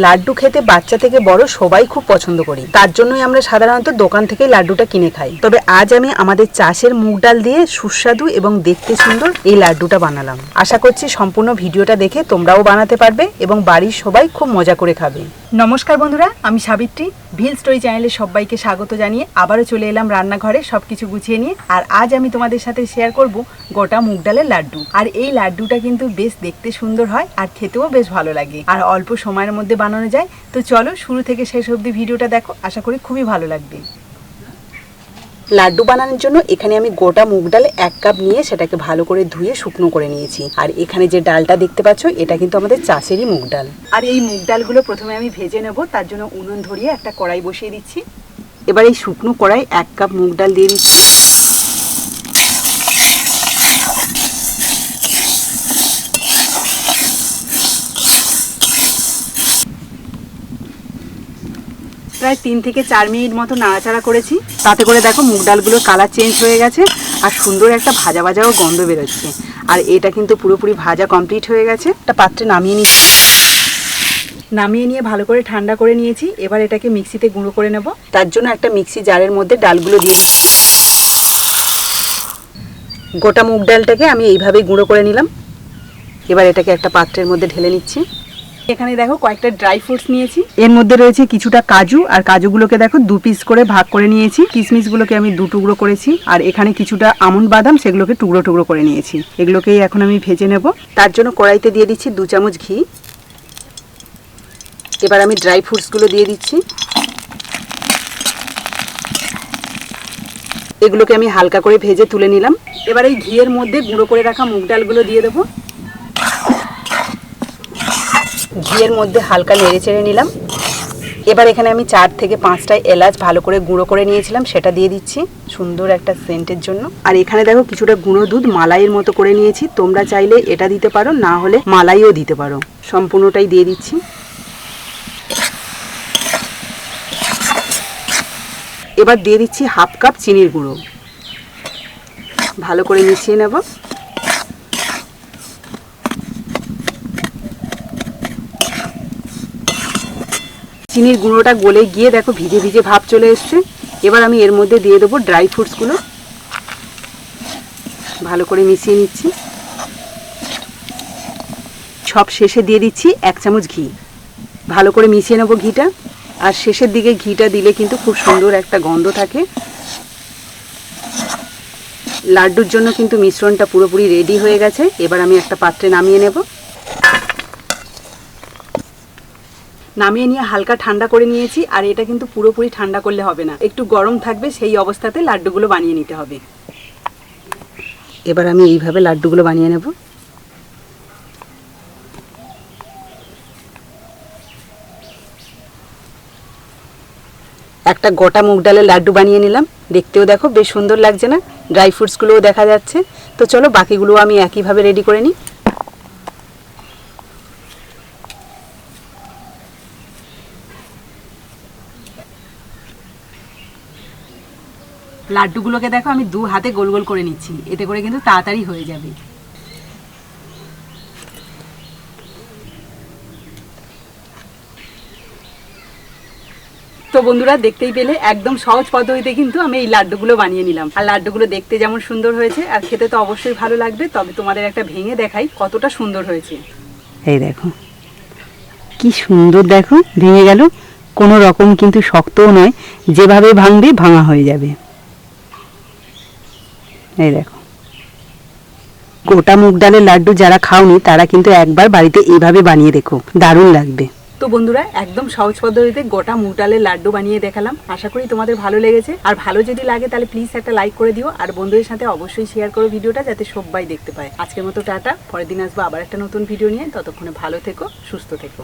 লাড্ডু খেতে বাচ্চা থেকে বড় সবাই খুব পছন্দ করি। তার জন্যই আমরা সাধারণত দোকান থেকে লাড্ডুটা কিনে খাই। তবে আজ আমি আমাদের চাষের মুগ ডাল দিয়ে সুস্বাদু এবং দেখতে সুন্দর এই লাড্ডুটা বানালাম। আশা করছি সম্পূর্ণ ভিডিওটা দেখে তোমরাও বানাতে পারবে এবং বাড়ির সবাই খুব মজা করে খাবে। নমস্কার বন্ধুরা, আমি সাবিত্রী। ভিল স্টোরি চ্যানেলে সবাইকে স্বাগত জানিয়ে আবারও চলে এলাম রান্নাঘরে সব কিছু গুছিয়ে নিয়ে। আর আজ আমি তোমাদের সাথে শেয়ার করব গোটা মুগ ডালের লাড্ডু। আর এই লাড্ডুটা কিন্তু বেশ দেখতে সুন্দর হয় আর খেতেও বেশ ভালো লাগে। আর অল্প সময়ের মধ্যে বানানো যায়। তো চলো শুরু থেকে শেষ অবধি ভিডিওটা দেখো। আশা করি খুবই ভালো লাগবে। লাড্ডু বানানোর জন্য এখানে আমি গোটা মুগ ডাল এক কাপ নিয়ে সেটাকে ভালো করে ধুয়ে শুকনো করে নিয়েছি। আর এখানে যে ডালটা দেখতে পাচ্ছ এটা কিন্তু আমাদের চাষেরই মুগ ডাল। আর এই মুগ ডালগুলো প্রথমে আমি ভেজে নেব তার জন্য উনুন ধরিয়ে একটা কড়াই বসিয়ে দিচ্ছি। এবার এই শুকনো কড়াই এক কাপ মুগ ডাল দিয়ে দিচ্ছি। প্রায় তিন থেকে চার মিনিট মতো নাড়াচাড়া করেছি। তাতে করে দেখো মুগ ডালগুলোর কালার চেঞ্জ হয়ে গেছে আর সুন্দর একটা ভাজা ভাজাও গন্ধ বেরোচ্ছে। আর এটা কিন্তু পুরোপুরি ভাজা কমপ্লিট হয়ে গেছে। একটা পাত্রে নামিয়ে নিচ্ছি। নামিয়ে নিয়ে ভালো করে ঠান্ডা করে নিয়েছি। এবার এটাকে মিক্সিতে গুঁড়ো করে নেব। তার জন্য একটা মিক্সি জারের মধ্যে ডালগুলো দিয়ে গোটা মুগ ডালটাকে আমি এইভাবেই গুঁড়ো করে নিলাম। এবার এটাকে একটা পাত্রের মধ্যে ঢেলে নিচ্ছি। এখানে দেখো কয়েকটা ড্রাই ফ্রুটস নিয়েছি। এর মধ্যে রয়েছে কিছুটা কাজু, আর কাজুগুলোকে দেখো দু পিস করে ভাগ করে নিয়েছি। কিশমিশগুলোকে আমি দু টুকরো করেছি, আর এখানে কিছুটা আমন্ড বাদাম, সেগুলোকে টুকরো টুকরো করে নিয়েছি। এগুলোকেই এখন আমি ভেজে নেব। তার জন্য কড়াইতে দিয়ে দিচ্ছি দু চামচ ঘি। এবার আমি ড্রাই ফ্রুটসগুলো দিয়ে দিচ্ছি। এগুলোকে আমি হালকা করে ভেজে তুলে নিলাম। এবার এই ঘিয়ের মধ্যে গুঁড়ো করে রাখা মুগ ডালগুলো দিয়ে দেবো। ঘিয়ের মধ্যে হালকা নেড়ে চেড়ে নিলাম। এবার এখানে আমি চার থেকে পাঁচটা এলাচ ভালো করে গুঁড়ো করে নিয়েছিলাম, সেটা দিয়ে দিচ্ছি সুন্দর একটা সেন্টের জন্য। আর এখানে দেখো কিছুটা গুঁড়ো দুধ মালাইয়ের মতো করে নিয়েছি, তোমরা চাইলে এটা দিতে পারো, না হলে মালাইও দিতে পারো। সম্পূর্ণটাই দিয়ে দিচ্ছি। এবার দিয়ে দিচ্ছি হাফ কাপ চিনির গুঁড়ো। ভালো করে মিশিয়ে নেব। চিনির গুঁড়োটা গলে গিয়ে দেখো ভিজে ভিজে ভাব চলে এসছে। এবার আমি এর মধ্যে দিয়ে দেবো ড্রাই ফ্রুটসগুলো ভালো করে মিশিয়ে নিচ্ছি। সব শেষে দিয়ে দিচ্ছি এক চামচ ঘি। ভালো করে মিশিয়ে নেব ঘিটা। আর শেষের দিকে ঘিটা দিলে কিন্তু খুব সুন্দর একটা গন্ধ থাকে। লাড্ডুর জন্য কিন্তু মিশ্রণটা পুরোপুরি রেডি হয়ে গেছে। এবার আমি একটা পাত্রে নামিয়ে নেব। নামিয়ে নিয়ে হালকা ঠান্ডা করে নিয়েছি, আর এটা কিন্তু পুরোপুরি ঠান্ডা করলে হবে না। একটু গরম থাকবে, সেই অবস্থাতে লাড্ডুগুলো বানিয়ে নিতে হবে। এবার আমি এইভাবে লাড্ডুগুলো বানিয়ে নেব। একটা গোটা মুগ ডালের লাড্ডু বানিয়ে নিলাম। দেখতেও দেখো, বেশ সুন্দর লাগছে না? ড্রাই ফ্রুটসগুলোও দেখা যাচ্ছে। তো চলো বাকিগুলো আমি একইভাবে রেডি করে নিই। লাড্ডুগুলোকে দেখো, আমি দু হাতে গোল গোল করে নিচ্ছি। এতে করে কিন্তু তাড়াতাড়ি হয়ে যাবে। তো বন্ধুরা, দেখতেই পেলে, একদম সহজ পদ্ধতিতে কিন্তু আমি এই লাড্ডুগুলো বানিয়ে নিলাম। আর লাড্ডুগুলো দেখতে যেমন সুন্দর হয়েছে, আর খেতে তো অবশ্যই ভালো লাগবে, তবে তোমাদের একটা ভেঙে দেখাই কতটা সুন্দর হয়েছে। এই দেখো, কি সুন্দর দেখো, ভেঙে গেল। কোনো রকম কিন্তু শক্তও নয়, যেভাবে ভাঙবে, ভাঙা হয়ে যাবে। এই দেখো। গোটা মুগ ডালের লাড্ডু যারা খাওনি, তারা কিন্তু একবার বাড়িতে এইভাবে বানিয়ে দেখো। দারুণ লাগবে। তো বন্ধুরা, একদম সহজ পদ্ধতিতে গোটা মুগ ডালের লাড্ডু বানিয়ে দেখালাম। আশা করি তোমাদের ভালো লেগেছে। আর ভালো যদি লাগে, তাহলে প্লিজ একটা লাইক করে দিও। আর বন্ধুদের সাথে অবশ্যই শেয়ার করো ভিডিওটা, যাতে সবাই দেখতে পায়। আজকের মতো টাটা। পরের দিন আসব আবার একটা নতুন ভিডিও নিয়ে। ততক্ষণে ভালো থেকো, সুস্থ থেকো।